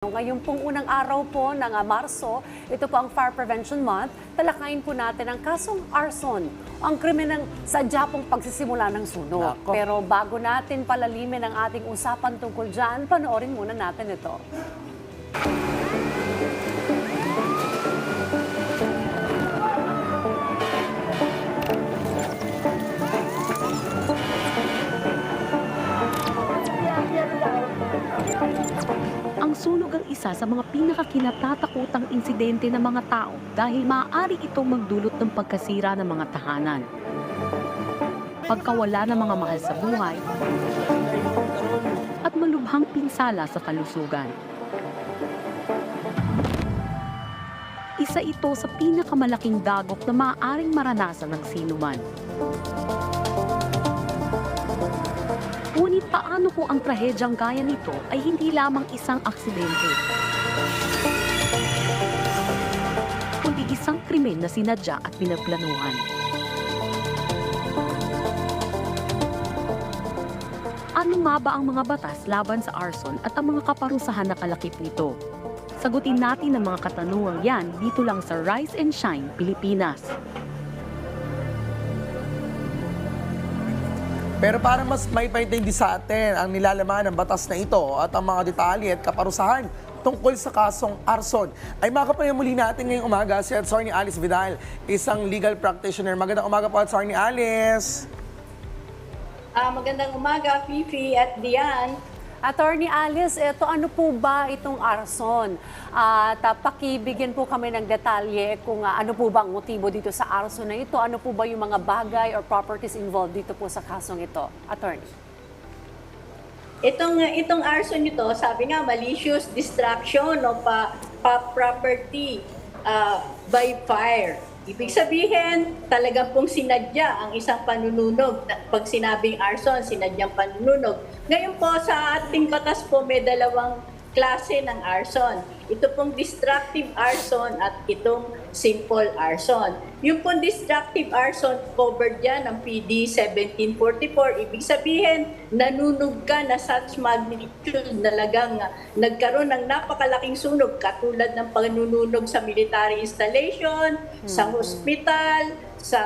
Ngayon pong unang araw po ng ah, Marso, ito po ang Fire Prevention Month, talakayin po natin ang kasong arson, ang krimen ng sadya pong pagsisimula ng sunog. Nako. Pero bago natin palalimin ang ating usapan tungkol dyan, panoorin muna natin ito. Ang sunog ang isa sa mga pinakakinatatakutang insidente ng mga tao dahil maaari itong magdulot ng pagkasira ng mga tahanan. Pagkawala ng mga mahal sa buhay at malubhang pinsala sa kalusugan. Isa ito sa pinakamalaking dagok na maaaring maranasan ng sinuman. Paano kung ang trahedyang gaya nito ay hindi lamang isang aksidente? Kundi isang krimen na sinadya at pinagplanuhan. Ano nga ba ang mga batas laban sa arson at ang mga kaparusahan na kalakip nito? Sagutin natin ang mga katanungang yan dito lang sa Rise and Shine, Pilipinas. Pero para mas may paintindi sa atin ang nilalaman ng batas na ito at ang mga detalye at kaparusahan tungkol sa kasong arson, ay makapalayan muli natin ngayong umaga si Atty. Alice Vidal, isang legal practitioner. Magandang umaga po, Atty. Alice. Ah, magandang umaga, Fifi at Diane. Attorney Alice, ito ano po ba itong arson? At uh, pakibigyan po kami ng detalye kung ah, ano po ba ang motibo dito sa arson na ito? Ano po ba yung mga bagay or properties involved dito po sa kasong ito? Attorney. Itong itong arson nito, sabi nga malicious destruction of pa, pa property ah, by fire. Ibig sabihin, talagang pong sinadya ang isang panununog. Pag sinabing arson, sinadyang panununog. Ngayon po sa ating batas po may dalawang klase ng arson. Ito pong destructive arson at itong simple arson. Yung pong destructive arson, covered yan ng PD 1744. Ibig sabihin, nanunog ka na such magnitude na lagang nagkaroon ng napakalaking sunog katulad ng panununog sa military installation, sa hospital, sa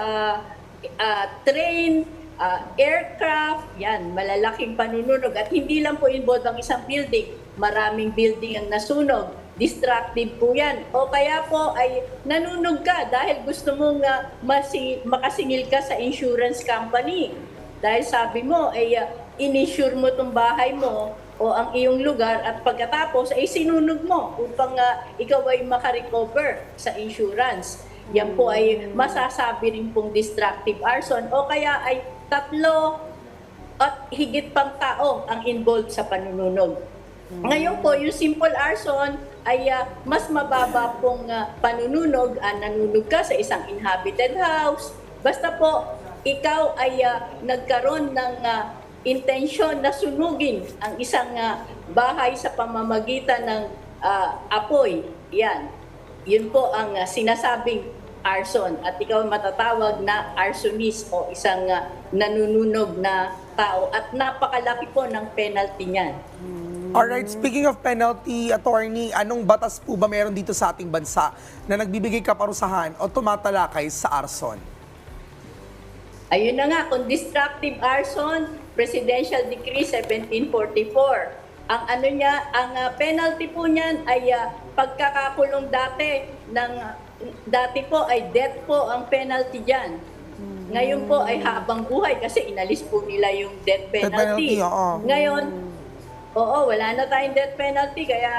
ah, train, ah, aircraft, yan, malalaking panununog. At hindi lang po involved ang isang building, maraming building ang nasunog. Destructive po yan. O kaya po ay nanunog ka dahil gusto mong ah, masi- makasingil ka sa insurance company. Dahil sabi mo, ay ah, in-insure mo tong bahay mo o ang iyong lugar at pagkatapos ay sinunog mo upang ah, ikaw ay makarecover sa insurance. Yan po ay masasabi rin pong destructive arson o kaya ay tatlo at higit pang tao ang involved sa panununog. Ngayon po, yung simple arson ay ah, mas mababa pong ah, panununog, ah, nanunog ka sa isang inhabited house. Basta po, ikaw ay ah, nagkaroon ng ah, intensyon na sunugin ang isang ah, bahay sa pamamagitan ng ah, apoy. Yan. Yun po ang ah, sinasabing arson at ikaw matatawag na arsonist o isang ah, nanununog na tao at napakalaki po ng penalty niyan. Alright, speaking of penalty, attorney, anong batas po ba meron dito sa ating bansa na nagbibigay kaparusahan o tumatalakay sa arson? Ayun na nga, kung destructive arson, Presidential Decree 1744. Ang ano niya, ang ah, penalty po niyan ay ah, pagkakakulong dati ng dati po ay death po ang penalty diyan. Ngayon po ay habang buhay kasi inalis po nila yung death Death penalty, penalty. oo. Ngayon, oo, wala na tayong death penalty kaya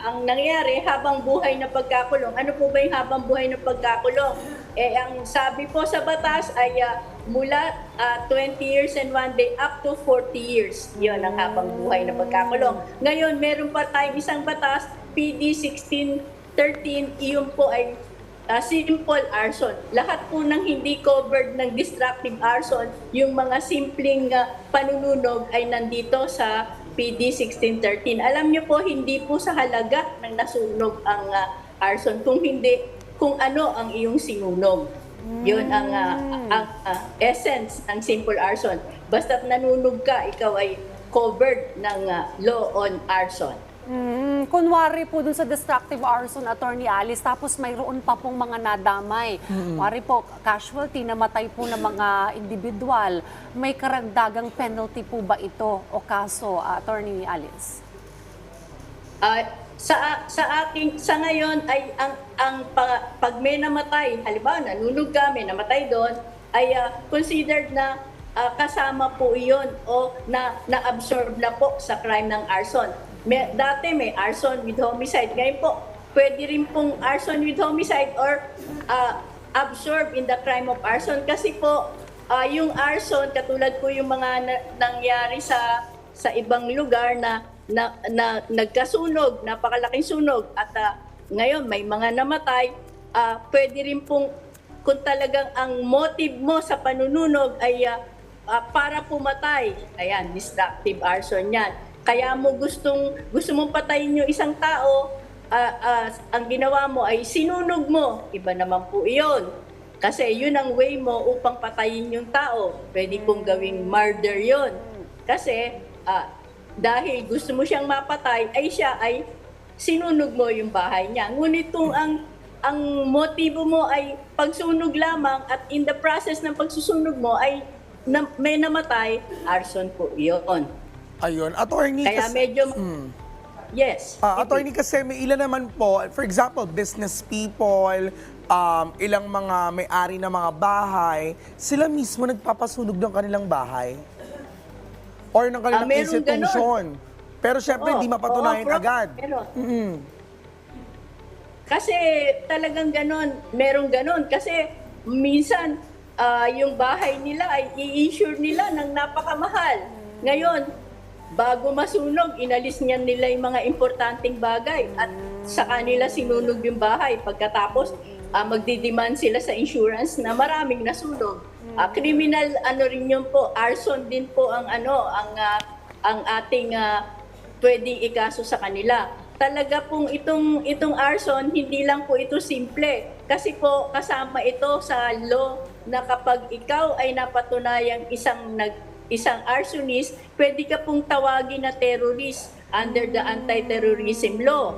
ang nangyari habang buhay na pagkakulong. Ano po ba yung habang buhay na pagkakulong? Eh ang sabi po sa batas ay ah, mula ah, 20 years and one day up to 40 years. 'Yon ang habang buhay na pagkakulong. Ngayon, meron pa tayong isang batas, PD 1613, iyon po ay ah, simple arson. Lahat po ng hindi covered ng destructive arson, yung mga simpleng ah, panununog ay nandito sa PD 1613. Alam niyo po, hindi po sa halaga ng nasunog ang ah, arson, kung hindi kung ano ang iyong sinunog. Yun ang, ah, ang ah, essence ng simple arson. Basta't nanunog ka, ikaw ay covered ng ah, law on arson. Mm, kunwari po dun sa destructive arson, Attorney Alice, tapos mayroon pa pong mga nadamay. Kunwari po, casualty, namatay po ng mga individual. May karagdagang penalty po ba ito o kaso, Attorney Alice? Ah, sa sa aking sa ngayon ay ang ang pa- pag may namatay, halimbawa nanunog ka, may namatay doon, ay ah, considered na ah, kasama po iyon o na na-absorb na po sa crime ng arson. May, dati may arson with homicide. Ngayon po, pwede rin pong arson with homicide or ah, absorb in the crime of arson kasi po ah, yung arson katulad po yung mga na- nangyari sa sa ibang lugar na na, na nagkasunog, napakalaking sunog at ah, ngayon may mga namatay, ah, pwede rin pong kung talagang ang motive mo sa panununog ay ah, ah, para pumatay, ayan, destructive arson yan. Kaya mo gustong gusto mong patayin yung isang tao, ah, ah, ang ginawa mo ay sinunog mo. Iba naman po iyon. Kasi yun ang way mo upang patayin yung tao. Pwede pong gawing murder yon. Kasi ah, dahil gusto mo siyang mapatay, ay siya ay sinunog mo yung bahay niya. Ngunit kung ang ang motibo mo ay pagsunog lamang at in the process ng pagsusunog mo ay na, may namatay, arson po iyon. Ayun, attorney Kaya kasi- medyo... Mm. Yes. Ah, attorney kasi may ilan naman po, for example, business people, um, ilang mga may-ari ng mga bahay, sila mismo nagpapasunog ng kanilang bahay or ng kanilang Ah, meron institution. Pero syempre, hindi mapatunayan bro, agad. meron. Mm. Kasi talagang ganon, merong ganon. Kasi minsan, ah, yung bahay nila ay i-insure nila ng napakamahal. Ngayon, bago masunog, inalis niya nila yung mga importanteng bagay at sa kanila sinunog yung bahay. Pagkatapos, ah, magdidemand sila sa insurance na maraming nasunog. Ah, criminal ano rin yun po, arson din po ang ano, ang ah, ang ating ah, pwedeng ikaso sa kanila. Talaga pong itong itong arson, hindi lang po ito simple. Kasi po kasama ito sa law na kapag ikaw ay napatunayang isang nag isang arsonist, pwede ka pong tawagin na terrorist under the anti-terrorism law.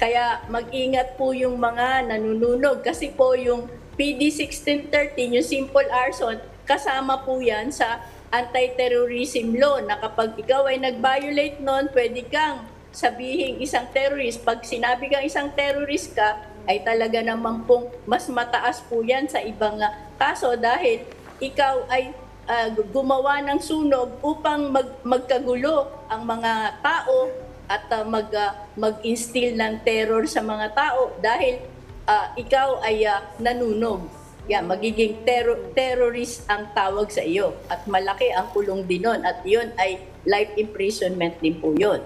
Kaya mag-ingat po yung mga nanununog kasi po yung PD 1613, yung simple arson, kasama po yan sa anti-terrorism law na kapag ikaw ay nag-violate nun, pwede kang sabihin isang terrorist. Pag sinabi kang isang terrorist ka, ay talaga naman pong mas mataas po yan sa ibang kaso dahil ikaw ay ah, gumawa ng sunog upang mag, magkagulo ang mga tao at ah, mag, ah, mag-instill ng terror sa mga tao dahil ah, ikaw ay ah, nanunog. Yeah, magiging terro- terrorist ang tawag sa iyo at malaki ang kulong din nun at yun ay life imprisonment din po yun.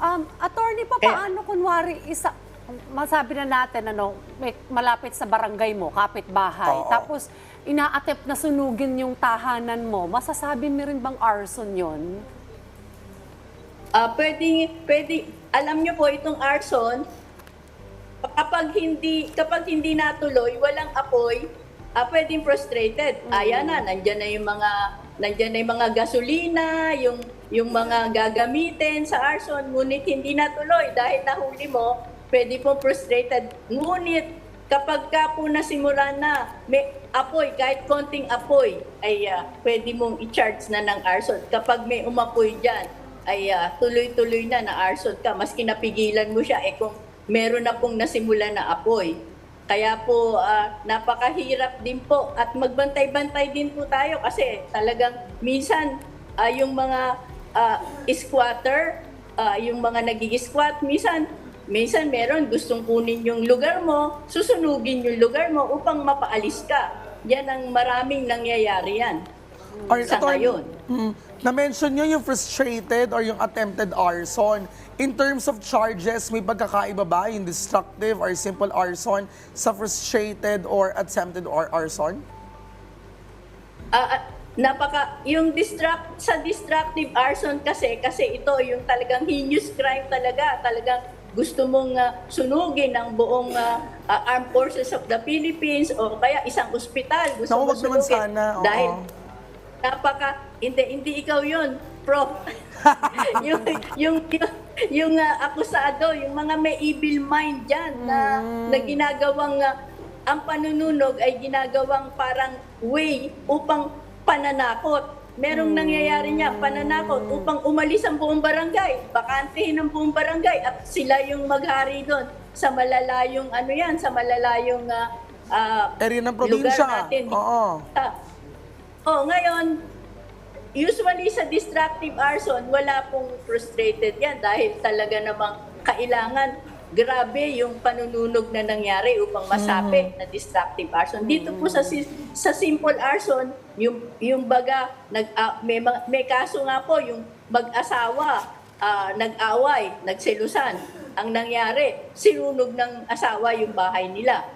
Um, attorney, pa paano kunwari isa masabi na natin ano, may malapit sa barangay mo, kapitbahay. Oo. Tapos ina-attempt na sunugin yung tahanan mo. Masasabi mo rin bang arson 'yon? Ah, pwede, pwede, alam niyo po itong arson, kapag hindi, kapag hindi natuloy, walang apoy, ah, pwedeng frustrated. Ayan na, nandyan na yung mga, nandyan na yung mga gasolina, yung, yung mga gagamitin sa arson, ngunit hindi natuloy dahil nahuli mo, pwede po frustrated. Ngunit, kapag ka po nasimulan na may apoy, kahit konting apoy, ay ah, pwede mong i-charge na ng arson. Kapag may umapoy dyan, ay ah, tuloy-tuloy na na arson ka. Maski napigilan mo siya, eh kung meron na pong nasimula na apoy. Kaya po, ah, napakahirap din po. At magbantay-bantay din po tayo kasi talagang minsan ah, yung mga ah, squatter, ah, yung mga nag-squat, minsan Minsan meron gustong kunin yung lugar mo, susunugin yung lugar mo upang mapaalis ka. Yan ang maraming nangyayari yan. Or, Sa attorney, ngayon. mm, na-mention nyo yung frustrated or yung attempted arson. In terms of charges, may pagkakaiba ba yung destructive or simple arson sa frustrated or attempted or arson? Ah, napaka yung distract sa destructive arson kasi kasi ito yung talagang heinous crime talaga talagang gusto mong ah, sunugin ang buong ah, ah, armed forces of the Philippines o kaya isang ospital gusto Naku, mo sunugin sana, oo. dahil napaka hindi hindi ikaw yun prof yung yung yung yung ah, akusado, yung mga may evil mind dyan na, na ginagawang, ah, ang panununog ay ginagawang parang way upang pananakot. Merong nangyayari niya, pananakot upang umalis ang buong barangay, bakantehin ang buong barangay at sila yung maghari doon sa malalayong ano yan, sa malalayong ah, ah, Area ng lugar probinsya. natin. Oo. Ah, oh, ngayon, usually sa destructive arson, wala pong frustrated yan dahil talaga namang kailangan grabe yung panununog na nangyari upang masapi na destructive arson. Dito po sa sa simple arson, yung yung baga nag ah, may may kaso nga po yung mag-asawa ah, nag-away, nagselusan. Ang nangyari, sinunog ng asawa yung bahay nila.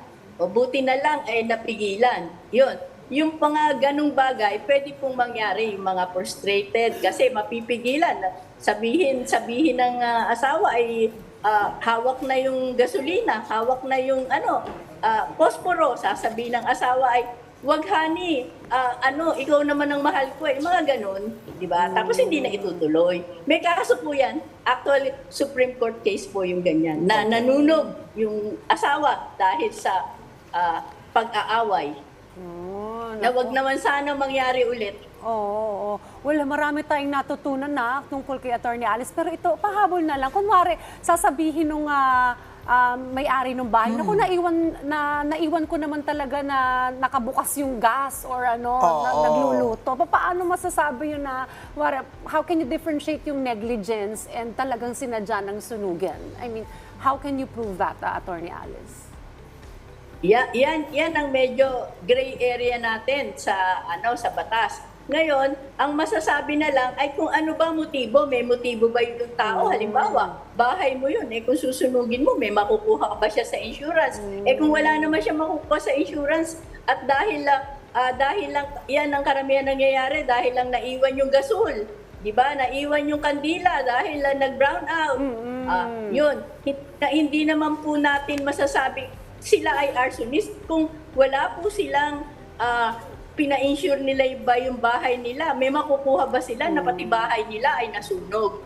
O buti na lang ay napigilan. Yun. Yung mga ganong bagay, pwede pong mangyari yung mga frustrated kasi mapipigilan. Sabihin, sabihin ng ah, asawa ay ah, hawak na yung gasolina, hawak na yung ano, ah, posporo. Sasabihin ng asawa ay, wag honey, ah, ano, ikaw naman ang mahal ko eh. Mga ganon, di ba? Tapos hindi na itutuloy. May kaso po yan. Actually, Supreme Court case po yung ganyan. Na nanunog yung asawa dahil sa ah, pag-aaway. Oh, Na wag naman sana mangyari ulit. Oo, oo. Well, marami tayong natutunan na tungkol kay Attorney Alice. Pero ito, pahabol na lang. Kunwari, sasabihin nung ah, ah, may-ari ng bahay, naku, naiwan, na, naiwan ko naman talaga na nakabukas yung gas or ano, Oo. na, nagluluto. Pa- Paano masasabi yun na, wari, how can you differentiate yung negligence and talagang sinadya ng sunugan? I mean, how can you prove that, ah, Attorney Alice? Ya, yan, yan ang medyo gray area natin sa ano sa batas. Ngayon, ang masasabi na lang ay kung ano ba motibo, may motibo ba yung tao? Halimbawa, bahay mo yun, eh kung susunugin mo, may makukuha ba siya sa insurance? Eh kung wala naman siya makukuha sa insurance at dahil lang, ah, dahil lang, yan ang karamihan nangyayari, dahil lang naiwan yung gasol, di ba? Naiwan yung kandila dahil lang nag-brown out. Ah, yun, Hin- na hindi naman po natin masasabi sila ay arsonist kung wala po silang ah, pina-insure nila ba yung bahay nila, may makukuha ba sila na pati bahay nila ay nasunog.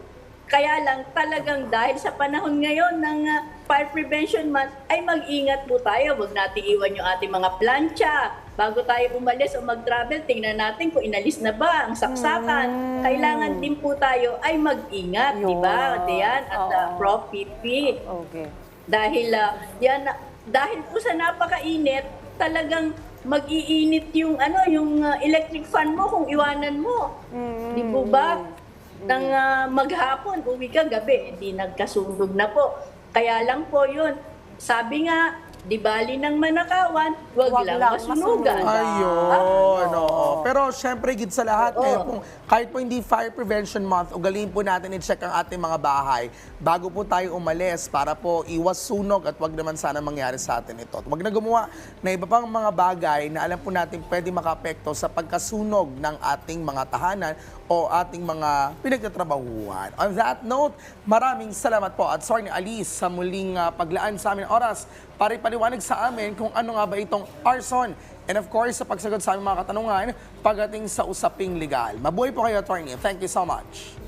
Kaya lang talagang dahil sa panahon ngayon ng ah, Fire Prevention Month ay mag-ingat po tayo. Huwag natin iwan yung ating mga plancha. Bago tayo umalis o mag-travel, tingnan natin kung inalis na ba ang saksakan. Kailangan din po tayo ay mag-ingat, di ba? Diyan at uh, Prof. PP Okay. dahil ah, yan dahil po sa napakainit talagang mag-iinit yung ano yung ah, electric fan mo kung iwanan mo. Di po ba? Nang ah, maghapon uwi ka gabi hindi nagkasunog na po. Kaya lang po yun. Sabi nga di bali ng manakawan wag, Wag lang, lang masunugan. Ayun, Oo. oo. Pero syempre, gid sa lahat, Oo. ngayon kung kahit po hindi Fire Prevention Month, ugaliin po natin i-check ang ating mga bahay bago po tayo umalis para po iwas sunog at wag naman sana mangyari sa atin ito. At Wag na gumawa na iba pang mga bagay na alam po natin pwede makapekto sa pagkasunog ng ating mga tahanan o ating mga pinagtatrabahuan. On that note, maraming salamat po at sorry ni Alice sa muling ah, paglaan sa amin oras para ipaliwanag sa amin kung ano nga ba itong arson. And of course, sa pagsagot sa aming mga katanungan pagdating sa usaping legal. Mabuhay po kayo, attorney. Thank you so much.